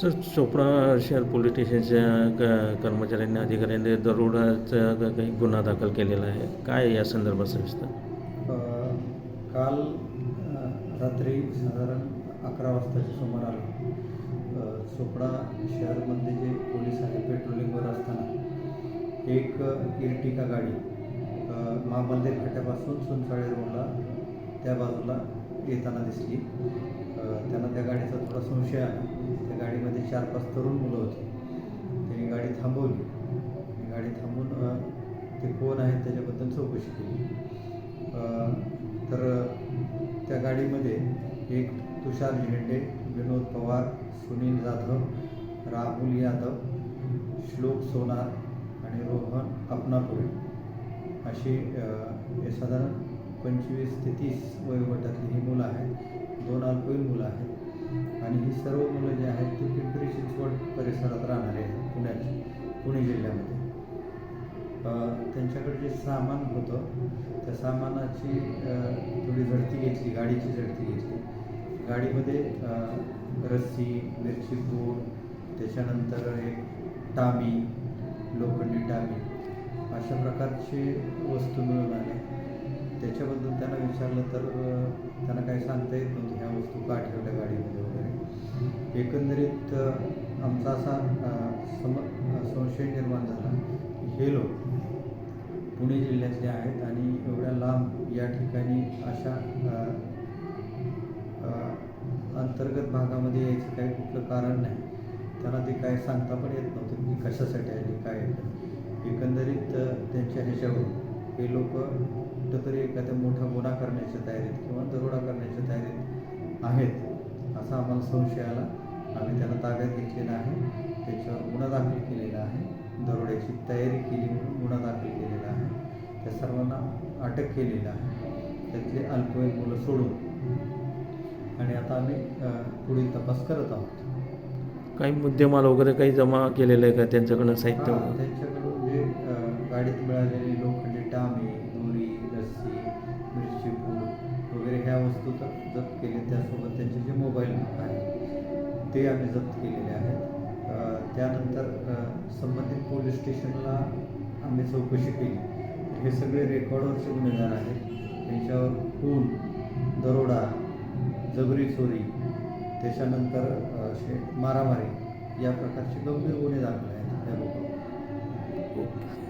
Sir Chopra शहर police स्टेशनच्या क कर्मचाऱ्यांनी अधिकाऱ्यांनी दरोडाचा काही गुन्हा दाखल केलेला आहे. काय या संदर्भात सविस्तर? काल अ, रात्री साधारण अकरा वाजताच्या सुमाराला अ, चोपडा शहरमध्ये जे पोलीस आहे पेट्रोलिंगवर असताना एक इर्टिका गाडी अ, महाबलदेव फाट्यापासून सुनसाळे रोडला त्या बाजूला येताना दिसली. त्यांना त्या गाडीचा थोडा संशय आला. त्या गाडीमध्ये चार पाच तरुण मुलं होती. त्यांनी गाडी थांबवली. गाडी थांबून ते कोण आहेत त्याच्याबद्दल चौकशी केली. तर त्या गाडीमध्ये एक तुषार झेंडे विनोद पवार सुनील जाधव राहुल यादव श्लोक सोनार आणि रोहन अपनापुरे अशी हे साधारण पंचवीस ते तीस वयोगटातली ही मुलं आहेत. दोन अल्पवयीन मुलं आहेत. आणि ही सर्व मुलं जी आहेत ती पिंपरी चिंचवड परिसरात राहणारे आहेत पुण्यात पुणे जिल्ह्यामध्ये. त्यांच्याकडे जे सामान होतं त्या सामानाची थोडी झडती घेतली गाडीची झडती घेतली. गाडीमध्ये रस्सी मिरची पूड त्याच्यानंतर एक टामी लोखंडी टामी अशा प्रकारचे वस्तू मिळून आल्या. विचारलं तर त्यांना काही सांगता येत नव्हतं ह्या वस्तू का ठेवल्या गाडीमध्ये वगैरे. एकंदरीत आमचा असा सम संशय निर्माण झाला की हे लोक पुणे जिल्ह्यातले आहेत आणि एवढ्या लांब या ठिकाणी अशा अंतर्गत भागामध्ये यायचं काही कुठलं कारण नाही. त्यांना ते काय सांगता पण येत नव्हतं की कशासाठी आले काय. एकंदरीत त्यांच्या ह्याच्यावरून हे लोक कुठंतरी एखाद्या मोठा गुन्हा करण्याच्या तयारीत किंवा दरोडा करण्याच्या तयारीत आहेत असा आम्हाला संशय आला. आम्ही त्यांना ताब्यात घेतलेला आहे. त्याच्यावर गुन्हा दाखल केलेला आहे. दरोड्याची तयारी केली म्हणून गुन्हा दाखल केलेला आहे. त्या सर्वांना अटक केलेलं आहे. त्यातले अल्पवयीन मुलं सोडून. आणि आता आम्ही पुढील तपास करत आहोत. काही मुद्देमाल वगैरे काही जमा केलेलं आहे का त्यांच्याकडनं साहित्य हा, गाडीत मिळालेली लोखंडी टामे दोरी रस्सी मिरची पूड वगैरे ह्या वस्तू तर जप्त केले त्यासोबत त्यांचे जे मोबाईल आहेत ते आम्ही जप्त केलेले आहेत. त्यानंतर संबंधित पोलीस स्टेशनला आम्ही चौकशी केली. हे सगळे रेकॉर्डवरचे गुन्हेगार आहेत. त्यांच्यावर खून दरोडा जबरी चोरी त्याच्यानंतर असे मारामारी या प्रकारचे गंभीर गुन्हे दाखल आहेत त्या ओके.